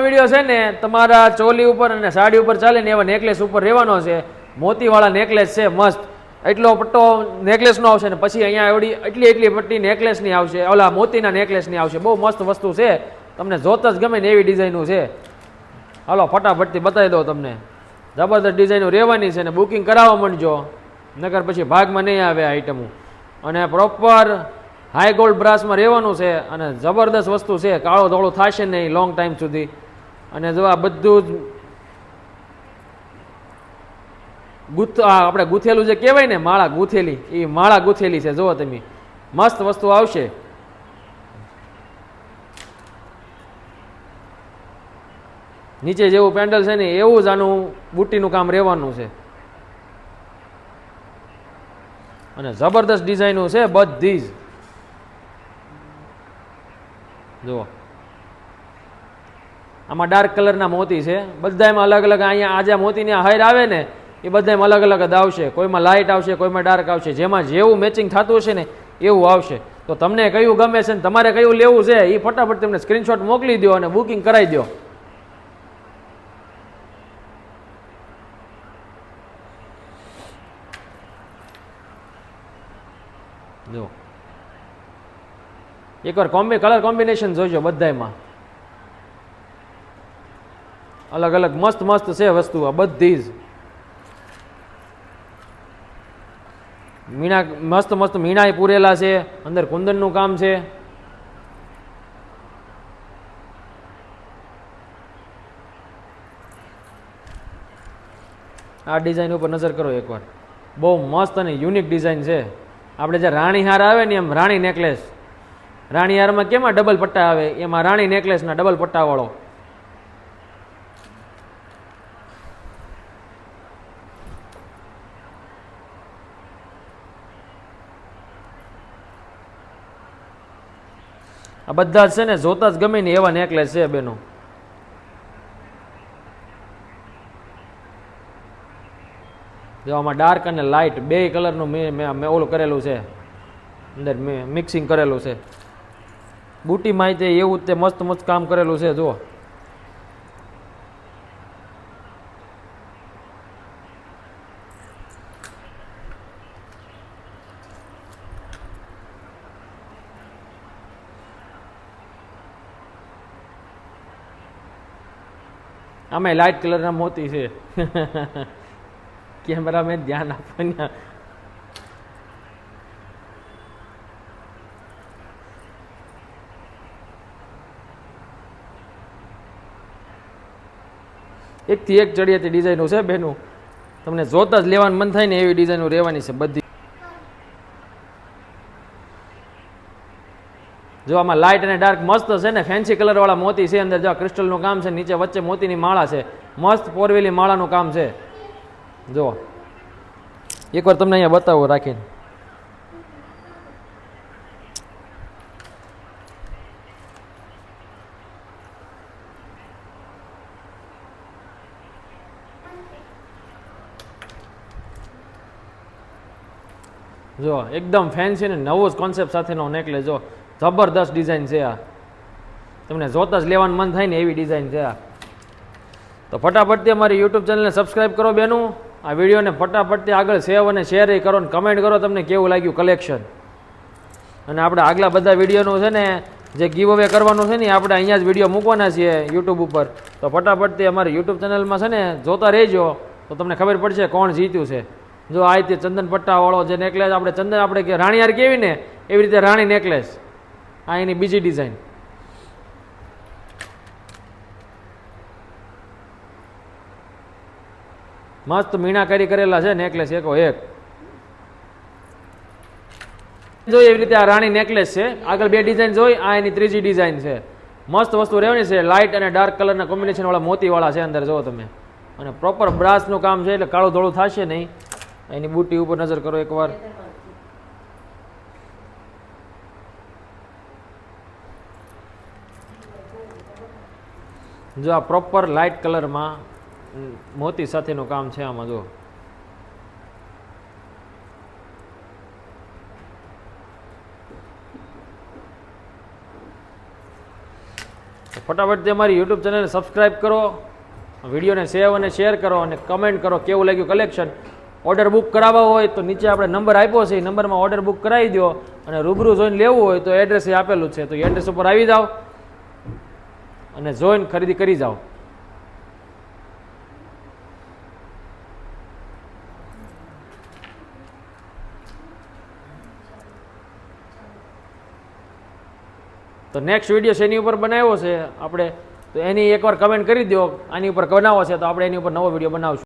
Video છે ને, તમારા ચોલી ઉપર અને સાડી ઉપર ચાલે ને એવા નેકલેસ ઉપર રહેવાનો છે. મોતીવાળા નેકલેસ છે, મસ્ત. એટલો પટ્ટો નેકલેસનો આવશે ને પછી અહીંયા એવડી એટલી એટલી પટ્ટી નેકલેસની આવશે. ઓલા મોતીના નેકલેસની આવશે. બહુ મસ્ત વસ્તુ છે. તમને જોત જ ગમે ને એવી ડિઝાઇનનું છે. હાલો ફટાફટથી બતાવી દો તમને. જબરદસ્ત ડિઝાઇનો રહેવાની છે ને બુકિંગ કરાવવા માંડજો. નકર પછી ભાગમાં નહીં આવે આઈટમો અને પ્રોપર હાઈ ગોલ્ડ બ્રાસમાં રહેવાનું છે અને જબરદસ્ત વસ્તુ છે. કાળો ધોળો થશે નહીં લોંગ ટાઈમ સુધી. અને જો આ બધું જ ગુથ આપણે ગૂંથેલું જે કહેવાય ને, માળા ગૂંથેલી, એ માળા ગૂંથેલી છે. જુઓ તમે. મસ્ત વસ્તુ આવશે. નીચે જેવું પેન્ડલ છે ને, એવું જ આનું બુટ્ટીનું કામ રહેવાનું છે. અને જબરદસ્ત ડિઝાઇનો છે બધી જ. જુઓ. આમાં ડાર્ક કલરના મોતી છે. બધામાં અલગ અલગ અહીંયા આજે મોતીની હાઈર આવે ને, એ બધામાં અલગ અલગ જ આવશે. કોઈમાં લાઇટ આવશે, કોઈમાં ડાર્ક આવશે. જેમાં જેવું મેચિંગ થતું હશે ને, એવું આવશે. તો તમને કયું ગમે છે ને તમારે કયું લેવું છે એ ફટાફટ તમને સ્ક્રીનશોટ મોકલી દો અને બુકિંગ કરાવી દો જો. એકવાર કોમ્બી કલર કોમ્બિનેશન જોઈજો બધાયમાં. અલગ અલગ મસ્ત મસ્ત છે વસ્તુ આ બધી જ. મીણા મસ્ત મસ્ત મીણાય પૂરેલા છે, અંદર કુંદનનું કામ છે. આ ડિઝાઇન ઉપર નજર કરો એકવાર. બહુ મસ્ત અને યુનિક ડિઝાઇન છે. આપણે જે રાણી હાર આવે ને એમ રાણી નેકલેસ. રાણી હારમાં કેમાં ડબલ પટ્ટા આવે? એમાં રાણી નેકલેસના ડબલ પટ્ટાવાળો. આ બધા છે ને, જોતા જ ગમે ને એવા નેકલેસ છે બેનો. જો આમાં ડાર્ક અને લાઇટ બે કલરનું મેં મેં ઓલું કરેલું છે. અંદર મેં મિક્સિંગ કરેલું છે. બુટીમાં તે એવું તે મસ્ત મસ્ત કામ કરેલું છે, જુઓ. આમાં લાઇટ કલરના મોતી છે. કેમેરામેન ધ્યાન આપવાના. એકથી એક ચડિયાતી ડિઝાઇનો છે બેનું. તમને જોતા જ લેવાનું મન થાય ને એવી ડિઝાઇનો રહેવાની છે બધી. જો આમાં લાઇટ અને ડાર્ક મસ્ત છે ને ફેન્સી કલરવાળા મોતી છે અંદર, જો ક્રિસ્ટલનું કામ છે નીચે વચ્ચે મોતીની માળા છે. મસ્ત પોરવેલી માળાનું કામ છે. જો એકવાર તમને અહીંયા બતાવો રાખીને. જો એકદમ ફેન્સી ને નવો જ કોન્સેપ્ટ સાથેનો નેકલેસ જો જબરદસ્ત ડિઝાઇન છે આ. તમને જોતા જ લેવાનું મન થાય ને એવી ડિઝાઇન છે આ. તો ફટાફટથી અમારી યુટ્યુબ ચેનલને સબસ્ક્રાઈબ કરો બેનું. આ વિડીયોને ફટાફટથી આગળ સેવ અને શેર કરો અને કમેન્ટ કરો, તમને કેવું લાગ્યું કલેક્શન અને આપણે આગલા બધા વિડીયોનું છે ને, જે ગીવ અવે કરવાનું છે ને આપણે અહીંયા જ વીડિયો મૂકવાના છીએ યુટ્યુબ ઉપર. તો ફટાફટથી અમારી યુટ્યુબ ચેનલમાં છે ને, જોતા રહેજો. તો તમને ખબર પડશે કોણ જીત્યું છે. જો આ રીતે ચંદન પટ્ટાવાળો જે નેકલેસ આપણે ચંદન, આપણે કે રાણીયાર કેવી ને એવી રીતે રાણી નેકલેસ આ એની બીજી ડિઝાઇન. મસ્ત મીણાકારી કરેલા છે નેકલેસ, એકો એક. જોઈએ એવી રીતે આ રાણી નેકલેસ છે, આગળ બે ડિઝાઇન જોઈ, આ એની ત્રીજી ડિઝાઇન છે. મસ્ત વસ્તુ રહેવાની છે, લાઇટ અને ડાર્ક કલરના કોમ્બિનેશન વાળા મોતીવાળા છે અંદર જુઓ તમે. અને પ્રોપર બ્રાસનું કામ છે, એટલે કાળું ધોળું થશે નહીં. એની બુટી ઉપર નજર કરો એકવાર. જો આ પ્રોપર લાઇટ કલરમાં મોતી સાથેનું કામ છે આમાં જો ફટાફટ ફટાફટથી અમારી યુટ્યુબ ચેનલને સબસ્ક્રાઈબ કરો, વિડીયોને સેવ અને શેર કરો અને કમેન્ટ કરો કેવું લાગ્યું કલેક્શન ઓર્ડર બુક કરાવવા હોય તો નીચે આપણે નંબર આપ્યો છે, એ નંબરમાં ઓર્ડર બુક કરાવી દો અને રૂબરૂ જોઈને લેવું હોય તો એડ્રેસ એ આપેલું છે. તો એડ્રેસ ઉપર આવી જાઓ. અને જોઈને ખરીદી કરી જાઓ. તો નેક્સ્ટ વીડિયો શેની ઉપર બનાવ્યો છે. આપણે તો એની એકવાર કમેન્ટ કરી દો આની ઉપર બનાવો છે તો આપણે એની ઉપર નવો વીડિયો બનાવશું.